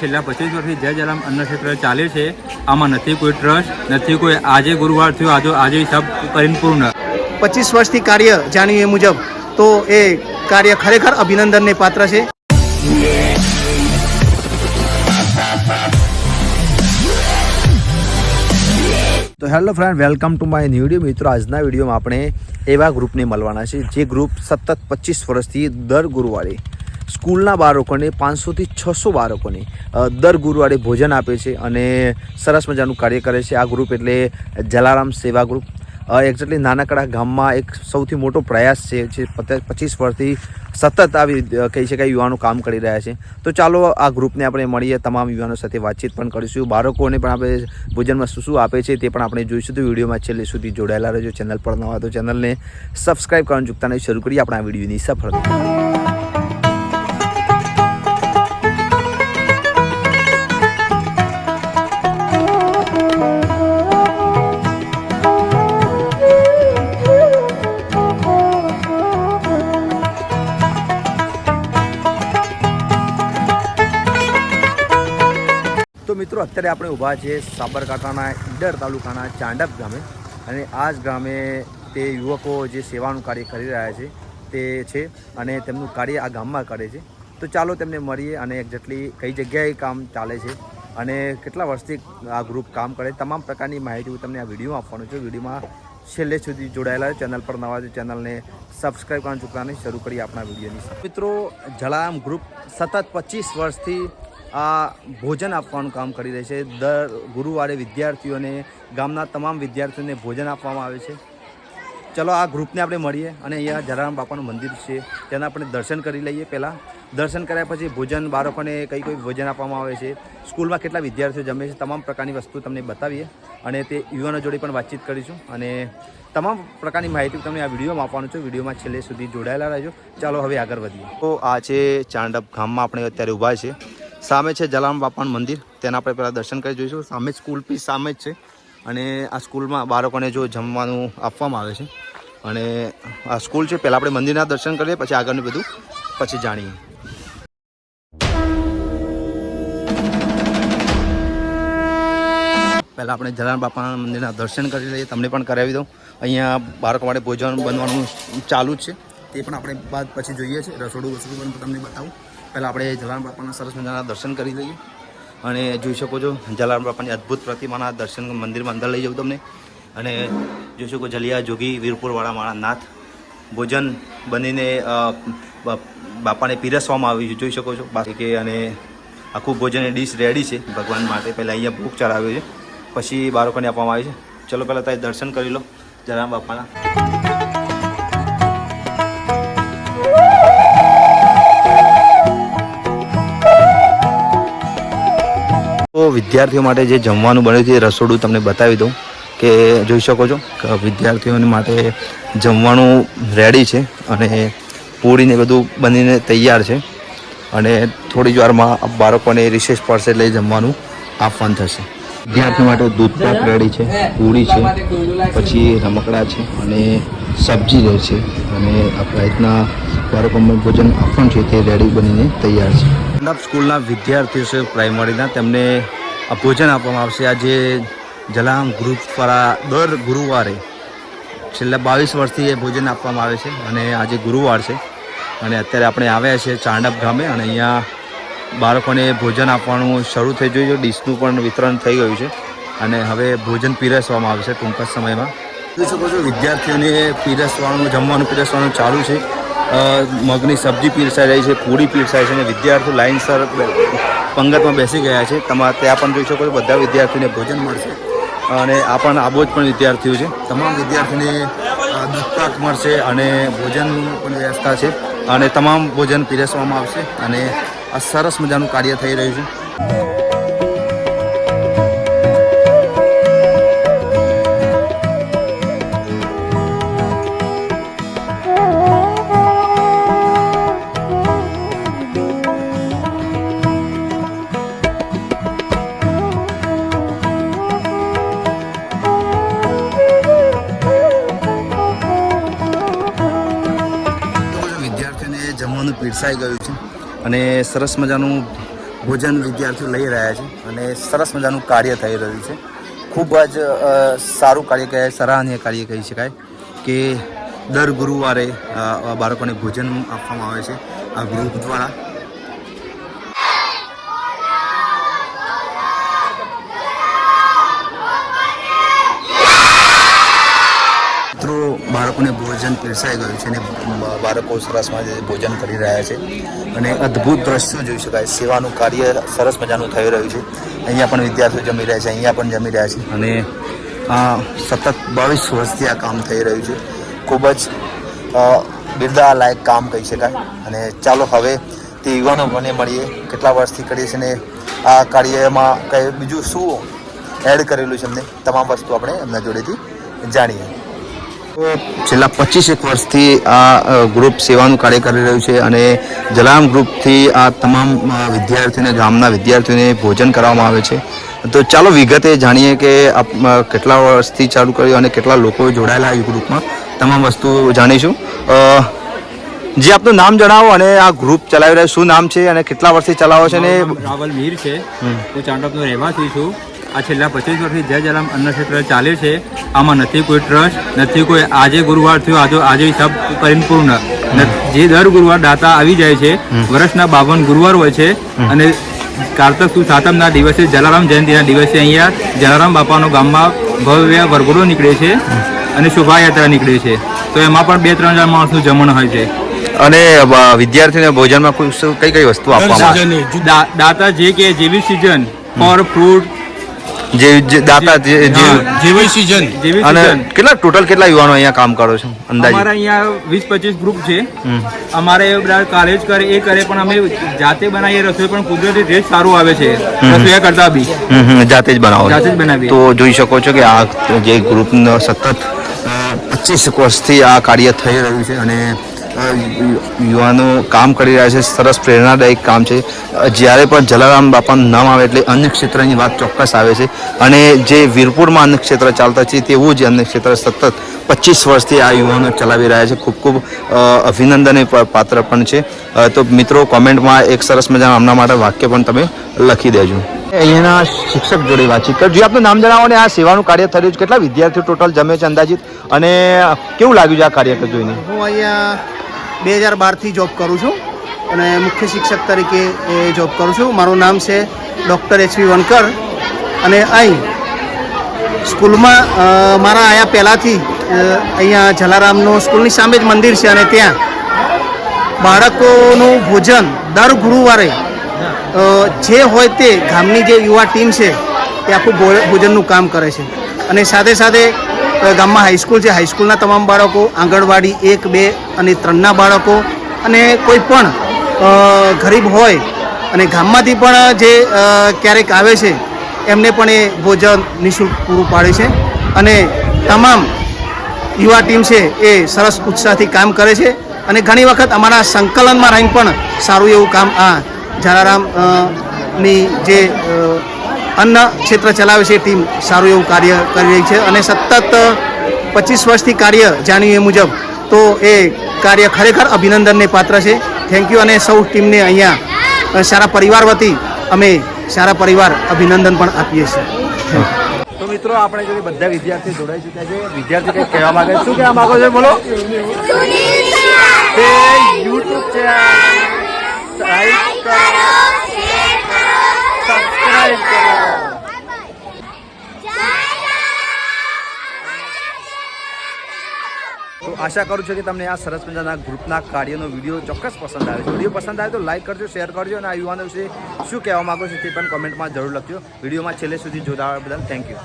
છેલ્લા પચીસ વર્ષથી જય જલામ અન્ન ક્ષેત્ર ચાલે છે. આમાં નથી કોઈ ટ્રસ્ટ, નથી કોઈ આજે ગુરુવાર થયો, આજે આજે સબ પરિપૂર્ણ પચીસ વર્ષથી કાર્ય જાણ્યું એ મુજબ, તો એ કાર્ય ખરેખર અભિનંદનને પાત્ર છે. Hello friend welcome to my new video મિત્રો, આજના વિડીયોમાં આપણે એવા ગ્રુપને મળવાના છે, જે ગ્રુપ સતત પચીસ વર્ષથી દર ગુરુવારે સ્કૂલના બાળકોને, પાંચસોથી છસો બાળકોને દર ગુરુવારે ભોજન આપે છે અને સરસ મજાનું કાર્ય કરે છે આ ગ્રુપ એટલે જલારામ સેવા ગ્રુપ એક્ઝેક્ટલી નાનકડા ગામમાં એક સૌથી મોટો પ્રયાસ છે, જે પચીસ વર્ષથી સતત આવી કહી શકાય યુવાનો કામ કરી રહ્યા છે. તો ચાલો આ ગ્રુપને આપણે મળીએ, તમામ યુવાનો સાથે વાતચીત પણ કરીશું. બાળકોને પણ આપણે ભોજનમાં શું શું આપે છે તે પણ આપણે જોઈશું. તો વિડીયોમાં છેલ્લે સુધી જોડાયેલા રહેજો. ચેનલ પર નવા તો ચેનલને સબસ્ક્રાઇબ કરવાનું ચૂકતા શરૂ કરીએ આપણા વિડીયોની સફળતા. મિત્રો, અત્યારે આપણે ઊભા છીએ સાબરકાંઠાના ઈડર તાલુકાના ચાંડપ ગામે અને આ જ ગામે તે યુવકો જે સેવાનું કાર્ય કરી રહ્યા છે તે છે અને તેમનું કાર્ય આ ગામમાં કરે છે. તો ચાલો તેમને મળીએ અને જેટલી કઈ જગ્યાએ કામ ચાલે છે અને કેટલા વર્ષથી આ ગ્રુપ કામ કરે, તમામ પ્રકારની માહિતી હું તમને આ વિડીયોમાં આપવાનું છું. વિડીયોમાં છેલ્લે સુધી જોડાયેલા ચેનલ પર નવા છે ચેનલને સબસ્ક્રાઈબ કરવાનું ચૂકવાની શરૂ કરીએ આપણા વિડીયોની મિત્રો, જલારામ ગ્રુપ સતત પચીસ વર્ષથી આ ભોજન આપવાનું કામ કરી રહી છે. દર ગુરુવારે વિદ્યાર્થીઓને, ગામના તમામ વિદ્યાર્થીઓને ભોજન આપવામાં આવે છે. ચલો, આ ગ્રુપને આપણે મળીએ અને અહીંયા જલારામ બાપાનું મંદિર છે. તેના આપણે દર્શન કરી લઈએ પહેલાં. દર્શન કર્યા પછી ભોજન બાળકોને કઈ કઈ ભોજન આપવામાં આવે છે. સ્કૂલમાં કેટલા વિદ્યાર્થીઓ જમે છે, તમામ પ્રકારની વસ્તુ તમને બતાવીએ અને તે યુવાનો જોડે પણ વાતચીત કરીશું. અને તમામ પ્રકારની માહિતી તમને આ વિડીયોમાં આપવાનું છું. વિડીયોમાં છેલ્લે સુધી જોડાયેલા રહેજો. ચાલો, હવે આગળ વધીએ. તો આ છે ચાંડપ ગામમાં આપણે અત્યારે ઊભા છે. સામે છે જલારામ બાપાનું મંદિર. તેના આપણે પહેલાં દર્શન કરી જોઈશું. સામે સ્કૂલ ફી સામે જ છે. અને આ સ્કૂલમાં બાળકોને જો જમવાનું આપવામાં આવે છે. અને આ સ્કૂલ છે, પહેલાં આપણે મંદિરના દર્શન કરીએ, પછી આગળનું બધું પછી જાણીએ. પહેલાં આપણે જલારામ બાપાના મંદિરના દર્શન કરી લઈએ. તમને પણ કરાવી દઉં. અહીંયા બાળકો માટે ભોજન બનવાનું ચાલુ જ છે. તે પણ આપણે બાદ પછી જોઈએ છે. રસોડું વસોડું પણ તમને બતાવું. પહેલાં આપણે જલારામ બાપાના સરસ મજાના દર્શન કરી લઈએ. અને જોઈ શકો છો, જલારામ બાપાની અદ્ભુત પ્રતિમાના દર્શન મંદિરમાં અંદર લઈ જાઉં તમને. અને જોઈ શકો જલિયા જોગી, વીરપુરવાળા મારા નાથ ભોજન બનીને બાપાને પીરસવામાં આવ્યું છે, જોઈ શકો છો. બાકી કે અને આખું ભોજન ડીશ રેડી છે. ભગવાન માટે પહેલાં અહીંયા ભૂખ ચડાવ્યો છે. પછી બાળકોને આપવામાં આવી છે. ચલો પહેલાં તારે દર્શન કરી લો, જલારામ બાપાના. તો વિદ્યાર્થીઓ માટે જે જમવાનું બને છે રસોડું તમને બતાવી દઉં કે જોઈ શકો છો વિદ્યાર્થીઓને માટે જમવાનું રેડી છે અને પૂરીને બધું બનીને તૈયાર છે. અને થોડી જ વારમાં બાળકોને રિસેસ પડશે એટલે જમવાનું આપવાનું થશે. વિદ્યાર્થીઓ માટે દૂધ પાક રેડી છે પૂરી છે પછી રમકડા છે અને સબ્જી રહે છે. અને આપણા રીતના બાળકોમાં ભોજન આપવાનું છે તે રેડી બનીને તૈયાર છે. મંડપ સ્કૂલના વિદ્યાર્થીઓ છે પ્રાઇમરીના તેમને આ ભોજન આપવામાં આવશે. આજે જલામ ગ્રુપ દ્વારા દર ગુરુવારે છેલ્લા બાવીસ વર્ષથી એ ભોજન આપવામાં આવે છે અને આજે ગુરુવાર છે. અને અત્યારે આપણે આવ્યા છીએ ચાંડપ ગામે અને અહીંયા બાળકોને ભોજન આપવાનું શરૂ થઈ ગયું છે. ડીશનું પણ વિતરણ થઈ ગયું છે. અને હવે ભોજન પીરસવામાં આવશે ટૂંક જ સમયમાં. જોઈ શકો છો વિદ્યાર્થીઓને પીરસવાનું જમવાનું પીરસવાનું ચાલુ છે. મગની સબ્જી પીરસાઈ રહી છે પૂરી પીરસાય છે અને વિદ્યાર્થીઓ લાઇનસર પંગતમાં બેસી ગયા છે. તમારે ત્યાં પણ જોઈ શકો છો બધા વિદ્યાર્થીઓને ભોજન મળશે. અને આ પણ આબોજ પણ વિદ્યાર્થીઓ છે. તમામ વિદ્યાર્થીને અ, મળશે અને ભોજન પણ વ્યવસ્થા છે. અને તમામ ભોજન પીરસવામાં આવશે. અને આ સરસ મજાનું કાર્ય થઈ રહ્યું છે. વિદ્યાર્થીને જમવાનું પીરસાઈ ગયું છે. અને સરસ મજાનું ભોજન વિદ્યાર્થીઓ લઈ રહ્યા છે અને સરસ મજાનું કાર્ય થઈ રહ્યું છે. ખૂબ જ સારું કાર્ય કહેવાય, સરાહનીય કાર્ય કહી શકાય કે દર ગુરુવારે બાળકોને ભોજન આપવામાં આવે છે આ ગ્રુપ દ્વારા મિત્રો બાળકોને ભોજન પીરસાઈ ગયું છે અને બાળકો સરસ મજા ભોજન કરી રહ્યા છે. અને અદ્ભુત દ્રશ્યો જોઈ શકાય. સેવાનું કાર્ય સરસ મજાનું થઈ રહ્યું છે. અહીંયા પણ વિદ્યાર્થીઓ જમી રહ્યા છે, અહીંયા પણ જમી રહ્યા છે. અને સતત બાવીસ વર્ષથી આ કામ થઈ રહ્યું છે. ખૂબ જ બિરદા લાયક કામ કહી શકાય. અને ચાલો હવે તે યુવાનો મને મળીએ. કેટલા વર્ષથી કરીએ છીએ ને આ કાર્યમાં કંઈ બીજું શું એડ કરેલું છે એમને તમામ વસ્તુ આપણે એમના જોડેથી જાણીએ. છેલ્લા પચીસ એક વર્ષથી આ ગ્રુપ સેવાનું કાર્ય કરી રહ્યું છે અને જલારામ ગ્રુપથી આ તમામ વિદ્યાર્થીઓને ગામના વિદ્યાર્થીઓને ભોજન કરવામાં આવે છે. તો ચાલો વિગતે જાણીએ કે આપ કેટલા વર્ષથી ચાલુ કર્યું અને કેટલા લોકો જોડાયેલા આ ગ્રુપમાં તમામ વસ્તુ જાણીશું. જે આપનું નામ જણાવો અને આ ગ્રુપ ચલાવી રહ્યો શું નામ છે અને કેટલા વર્ષથી ચલાવો છે અને મારું રાવલ મીર છે. હું ચાંડપનો રહેવાસી છું. આ છેલ્લા પચીસ વર્ષથી જય જલામ અન્ન ક્ષેત્ર ચાલે છે. આમાં નથી કોઈ ટ્રસ્ટ નથી કોઈ આજે ગુરુવાર થયો આજે આજે સબ પરિપૂર્ણ જે દર ગુરુવાર દાતા આવી જાય છે વર્ષના બાવન ગુરુવાર હોય છે અને કારતક સુ સાતમના દિવસે જલારામ જયંતિના દિવસે અહીંયા જલારામ બાપાનો ગામમાં ભવ્ય વરઘોડો નીકળે છે અને શોભાયાત્રા નીકળે છે. તો એમાં પણ બે ત્રણ હજાર માણસનું જમણ હોય છે. અને વિદ્યાર્થીઓને ભોજનમાં કોઈ કઈ કઈ વસ્તુ આપવામાં દાતા જે કે જેવી સિઝન ફળ ફ્રૂટ જે જે દાતા જે જે જેવી સિઝન. અને કેટલા ટોટલ કેટલા યુવાનો અહીંયા કામ કરો છો? અંદાજે. અમારા અહીંયા વીસ પચીસ ગ્રુપ છે. હમ. અમારે બધા કોલેજ કરે એ કરે પણ અમે જાતે બનાવીએ રસોઈ પણ કુદરતી ટેસ્ટ સારું આવે છે. રસોઈ કરતા બી. હમ, હમ, જાતે જ બનાવો જાતે જ બનાવીએ. તો જોઈ શકો છો કે આ જે ગ્રુપનો સતત પચીસ વર્ષથી આ કાર્ય થઈ રહ્યું છે અને યુવાનો કામ કરી રહ્યા છે સરસ પ્રેરણાદાયક કામ છે. જ્યારે પણ જલારામ બાપાનું નામ આવે એટલે અન્ય ક્ષેત્રની વાત ચોક્કસ આવે છે. અને જે વીરપુરમાં અન્ય ક્ષેત્ર ચાલતા છે તેવું જ અન્ય ક્ષેત્ર સતત પચીસ વર્ષથી આ યુવાનો ચલાવી રહ્યા છે. ખૂબ ખૂબ અભિનંદન પાત્ર પણ છે. તો મિત્રો કોમેન્ટમાં એક સરસ મજાના આમના માટે વાક્ય પણ તમે લખી દેજો. અહીંયાના શિક્ષક જોડે વાતચીત કરજો આપનું નામ જણાવો ને આ સેવાનું કાર્ય થયું છે કેટલા વિદ્યાર્થીઓ ટોટલ જમે છે અંદાજિત? અને કેવું લાગ્યું છે આ કાર્ય જોઈને? હું અહીંયા બે હજાર બારથી જોબ કરું છું અને મુખ્ય શિક્ષક તરીકે એ જોબ કરું છું. મારું નામ છે ડૉક્ટર એચવી વનકર અને અહીં સ્કૂલમાં મારા અહીંયા પહેલાંથી અહીંયા જલારામનું સ્કૂલની સામે જ મંદિર છે અને ત્યાં બાળકોનું ભોજન દર ગુરુવારે જે હોય તે ગામની જે યુવા ટીમ છે, તે આખું ભોજનનું કામ કરે છે. અને સાથે સાથે ગામમાં હાઈસ્કૂલ છે. હાઈસ્કૂલના તમામ બાળકો, આંગણવાડી એક, બે અને ત્રણના બાળકો અને કોઈ પણ ગરીબ હોય અને ગામમાંથી પણ જે ક્યારેક આવે છે, એમને પણ એ ભોજન નિઃશુલ્ક પૂરું પાડે છે. અને તમામ યુવા ટીમ છે એ સરસ ઉત્સાહથી કામ કરે છે. અને ઘણી વખત અમારા સંકલનમાં રહીને પણ સારું એવું કામ આ જલારામની જે અન્ન ક્ષેત્ર ચલાવે છે એ ટીમ સારું એવું કાર્ય કરી રહી છે અને સતત પચીસ વર્ષથી કાર્ય જાણ્યું એ મુજબ તો એ કાર્ય ખરેખર અભિનંદનને પાત્ર છે. થેન્ક યુ અને સૌ ટીમને અહીંયા સારા પરિવાર વતી અમે સારા પરિવાર અભિનંદન પણ આપીએ છીએ. તો મિત્રો આપણે જોડે બધા વિદ્યાર્થીઓ જોડાઈ ચૂક્યા છે વિદ્યાર્થી કંઈક કહેવા માંગે શું કહેવા માંગો છો? બોલો. યુટ્યુબ ચેનલ લાઈક કરો સબસ્ક્રાઇબ કરો તો આશા કરું છું કે તમને આ સરસ મજાના ગ્રુપના કાર્યનો વીડિયો ચોક્કસ પસંદ આવે છે. વીડિયો પસંદ આવે તો લાઈક કરજો શેર કરજો અને આ યુવાનો વિશે શું કહેવા માગો છો તે પણ કોમેન્ટમાં જરૂર લખજો. વિડીયોમાં છેલ્લે સુધી જોતા બદલ થેન્ક યુ